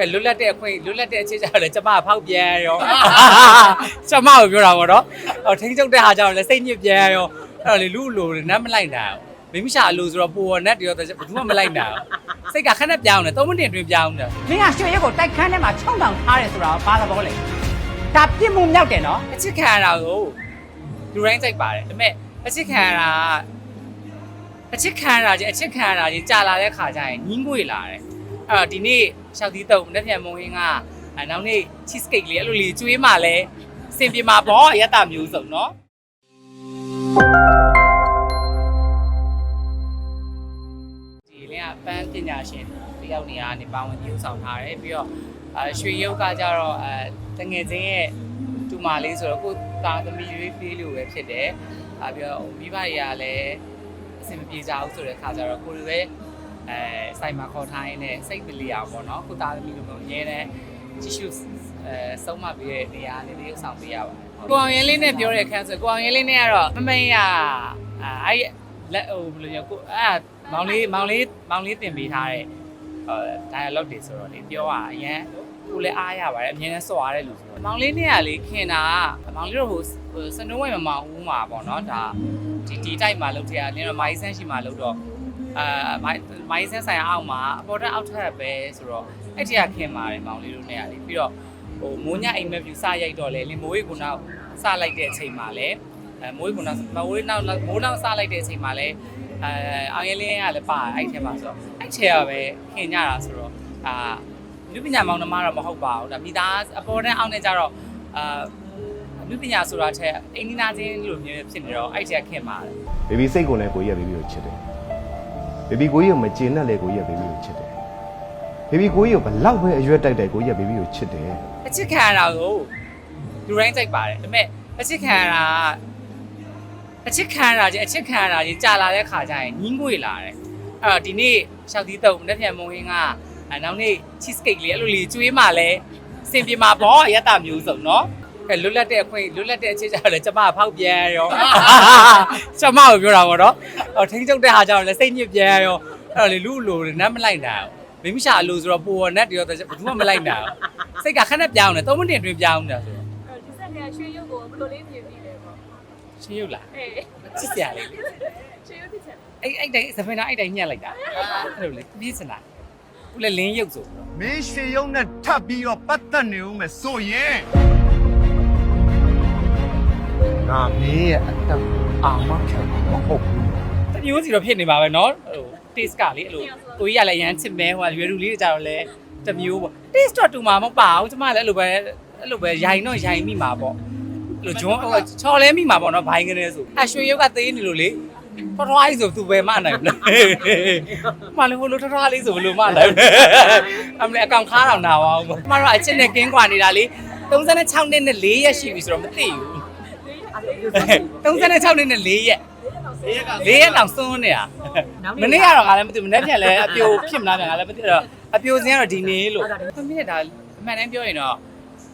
ကဲလွတ်လပ်တဲ့အခွင့်လွတ်လပ်တဲ့အချက်ကြတော့လေကျမကဖောက်ပြန်ရောကျမကိုပြောတာပေါ့နော်ဟောထိန်းချုပ်တဲ့ဟာကြတော့လေစိတ်ညစ်ပြန်ရောအဲ့တော့လေလူလိုနတ်မလိုက်နိုင်ဘူးမိမိရှာအလိုဆိုတော့ပူရနတ်တရောဘယ်သူမှမလိုက်နိုင်ဘူးစိတ်ကခက်နဲ့ပြောင်းတယ်3မိနစ်အတွင်းပြောင်းတယ်မင်းကရွှေရက်ကိုတိုက်ခန်းထဲမှာချုံတောင်ထားတယ်ဆိုတာဘာသဘောလဲဒါပြစ်မှုမြောက်တယ်နော်အချစ်ခံရတာကိုလူတိုင်းစိတ်ပါတယ်ဒါပေမဲ့အချစ်ခံရတာကအချစ်ခံရတာချင်းအချစ်ခံရတာချင်းကြာလာတဲ့ခါကျရင်ညင်းငွေလာတယ် အဲ့တော့ဒီနေ့ရှောက်သီးတုံမနေ့ပြန်မုံဟင်းကအဲနောက်နေ့ cheese cake လေးအဲ့လိုလေးကျွေးမှလဲစင်ပြေမှာပေါ့အရတမျိုးစုံเนาะဒီလင်းကပန်းပညာရှင်တယောက်နေရာနေပါဝင်ပြုဆောင်ထားတယ်ပြီးတော့အဲရွှေရုပ်ကကြတော့အဲတငယ်ချင်းရဲ့တူမလေးဆိုတော့ကိုသားသမီးလေးဖေးလို့ပဲဖြစ်တယ်။အဲပြီးတော့မိဘတွေကလည်းအဆင်မပြေကြဘူးဆိုတဲ့ခါကျတော့ကိုလိုပဲ အဲစိုက်မှာခေါ်ထားရင်းနဲ့စိတ်မလီအောင်ပေါ့နော်ကိုသားသမီးလိုမျိုးအများနဲ့ကြည့်ရှုအဲဆုံးမပြီးတဲ့နေရာလေးလေးဆောင်ပေးရပါတယ်။ကိုအောင်ရင်လေးနဲ့ပြောတဲ့အခန်းဆိုကိုအောင်ရင်လေးနဲ့ကတော့မမင်းရအဲအဲ့လက်ဟိုဘယ်လိုညကိုအဲမောင်လေးမောင်လေးမောင်လေးတင်ပေးထားတဲ့ဟို dialogue တွေဆိုတော့လေပြောရအရင်ကိုလည်းအားရပါတယ်အမြင်နဲ့စော်ရတဲ့လူဆိုတော့မောင်လေးနဲ့ကလေခင်တာကမောင်လေးတို့ဟိုဟိုစနိုးဝိုင်မမောင်ဦးမှာပေါ့နော်ဒါဒီဒီတိုက်မှာလုပ်တဲ့အလင်းတော့မိုင်းဆန်းရှိမှာလုပ်တော့ အာမိုင်းမိုင်းဆန်းဆိုင်အောက်မှာအပေါ်တက်အောက်ထပ်ပဲဆိုတော့အဲ့ဒီကခင်ပါတယ်မောင်လေးတို့နဲ့ကလေပြီးတော့ဟိုမိုးညအိမ်မက်ဖြူစရိုက်တော့လေလင်းမိုးရီကနောက်စလိုက်တဲ့အချိန်မှာလေအဲမိုးရီကနောက်မိုးရီနောက်မိုးနောက်စလိုက်တဲ့အချိန်မှာလေအဲအောင်ရလင်းကလည်းပါအဲ့ထဲမှာဆိုတော့အဲ့ထဲကပဲခင်ကြတာဆိုတော့အာလူပညာမောင်နှမတော့မဟုတ်ပါဘူးဒါမိသားအပေါ်နဲ့အောက်နဲ့ကြတော့အာလူပညာဆိုတာထက်အိန္ဒိနာချင်းလိုမျိုးဖြစ်နေတော့အဲ့ထဲကခင်ပါတယ်ဘေဘီစိတ်ကိုလည်းကိုကြီးကဘေဘီကိုချစ်တယ် ဘေဘီကိုကြီးကိုမကျေနပ်လေကိုကြီးကဘေဘီကိုချစ်တယ်ဘေဘီကိုကြီးကိုဘလောက်ပဲအရွက်တိုက်တိုက်ကိုကြီးကဘေဘီကိုချစ်တယ် အချစ်ခံရတာကိုလူတိုင်းစိတ်ပါတယ်ဒါပေမဲ့အချစ်ခံရတာအချစ်ခံရတာချင်းအချစ်ခံရတာချင်းကြာလာတဲ့ခါကျရင်ညင်းငွေလာတယ်အဲ့တော့ဒီနေ့ရှောက်သီးတုံမနေ့ပြန်မုံဟင်းကအဲနောက်နေ့ cheese cake လေးအဲ့လိုလေးကျွေးမှလဲစင်ပြေမှာပေါ့အရတမျိုးစုံเนาะ ကဲလွတ်လပ်တဲ့အခွင့်လွတ်လပ်တဲ့အချက်ကြတော့လေကျမကဖောက်ပြန်ရောကျမကိုပြောတာပေါ့နော်ဟောထိန်းချုပ်တဲ့ဟာကြတော့လေစိတ်ညစ်ပြန်ရောအဲ့တော့လေလူလိုနတ်မလိုက်နိုင်ဘူးမိမိရှာအလိုဆိုတော့ပူရနတ်တရောဘယ်သူမှမလိုက်နိုင်ဘူးစိတ်ကခက်နဲ့ပြောင်းတယ်3မိနစ်အတွင်းပြောင်းတယ်ဆိုတော့ဒီစက်ကရွှေရုပ်ကိုဘယ်လိုလေးမြင်ပြီးလဲပေါ့ရှင်းရုပ်လားအေးချစ်စရာလေးရွှေရုပ်တစ်ချက်အဲ့အဲ့တိုင်းစပင်နာအဲ့တိုင်းညှက်လိုက်တာအဲ့လိုလေပြည့်စနာခုလေလင်းရုပ်ဆိုမင်းရွှေရုံနဲ့ထပ်ပြီးတော့ပတ်သက်နေဦးမယ်ဆိုရင် ငါမင်းရဲ့အသက်အာမခံမဟုတ်ဘူး တမျိုးစီတော့ဖြစ်နေပါပဲเนาะဟို taste ကလေအဲ့လိုကိုကြီးကလည်းရမ်းချစ်မဲဟိုကရွယ်လူလေးတွေကြတော့လေတမျိုးပေါ့ taste တော့တူမှာမဟုတ်ပါဘူးကျမလည်းအဲ့လိုပဲအဲ့လိုပဲရိုင်တော့ရိုင်မိမှာပေါ့အဲ့လိုဂျွန်းဟိုချော်လဲမိမှာပေါ့เนาะဘိုင်းကနေဆိုအရွှေရုပ်ကသေးနေလို့လေထွားထွားလေးဆိုသူပဲမနိုင်ဘူးလားမလည်းဟိုလိုထွားထွားလေးဆိုဘယ်လိုမနိုင်ဘူးအမလေးအကောင်ခါတော့နာပါအောင်ပေါ့ကျမတို့ကအချစ်နဲ့ကင်းကွာနေတာလေ36နှစ်နဲ့4ရက်ရှိပြီဆိုတော့မသိဘူး 36နှစ်နဲ့4ရက်4ရက်တောင်စွန်းနေတာမနေ့ကတော့ငါလည်းမသိဘူးမနေ့ပြန်လဲအပြိုဖြစ်မလားငါလည်းမသိတော့အပြိုစင်းကတော့ဒီနေ့လို့အမေဒါအမှန်တမ်းပြောရင်တော့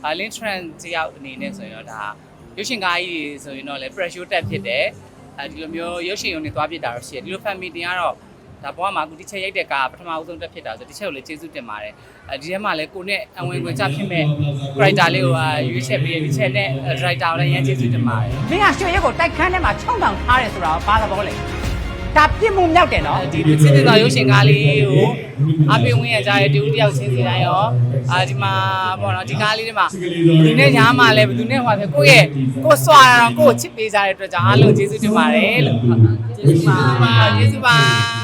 အလင်း trend တယောက်အနေနဲ့ဆိုရင်တော့ဒါရုပ်ရှင်ကားကြီးဆိုရင်တော့လေ pressure တက်ဖြစ်တယ်အဲဒီလိုမျိုးရုပ်ရှင်ရုံတွေသွားဖြစ်တာတော့ရှိတယ်ဒီလို family တင်ကတော့ ဒါဘဝမှာအခုတစ်ချက်ရိုက်တဲ့ကားပထမအဆုံးတက်ဖြစ်တာဆိုတစ်ချက်ကိုလည်းကျေးဇူးတင်ပါတယ်အဲဒီထဲမှာလည်းကိုနဲ့အဝင်ခွင့်ချဖြစ်မဲ့ character လေးကိုရွေးချက်ပေးဒီချက်နဲ့ director ကိုလည်းရမ်းကျေးဇူးတင်ပါတယ်မင်းကရွှေရက်ကိုတိုက်ခန်းထဲမှာချုံတောင်ထားတယ်ဆိုတာဘာသဘောလဲဒါပြစ်မှုမြောက်တယ်နော်ဒီတစ်စစ်စစ်သောရုပ်ရှင်ကားလေးကိုအပိဝင်ရကြတဲ့တူတယောက်ချင်းစီတိုင်းရောအာဒီမှာပေါ့နော်ဒီကားလေးတွေမှာဒီနေ့ညာမှာလည်းဘယ်သူနဲ့ဟိုဖြစ်ကိုယ့်ရဲ့ကိုယ်စွာတော့ကိုယ့်ကိုချစ်ပေးကြတဲ့အတွက်ကြောင့်အားလုံးကျေးဇူးတင်ပါတယ်လို့ကျေးဇူးပါကျေးဇူးပါ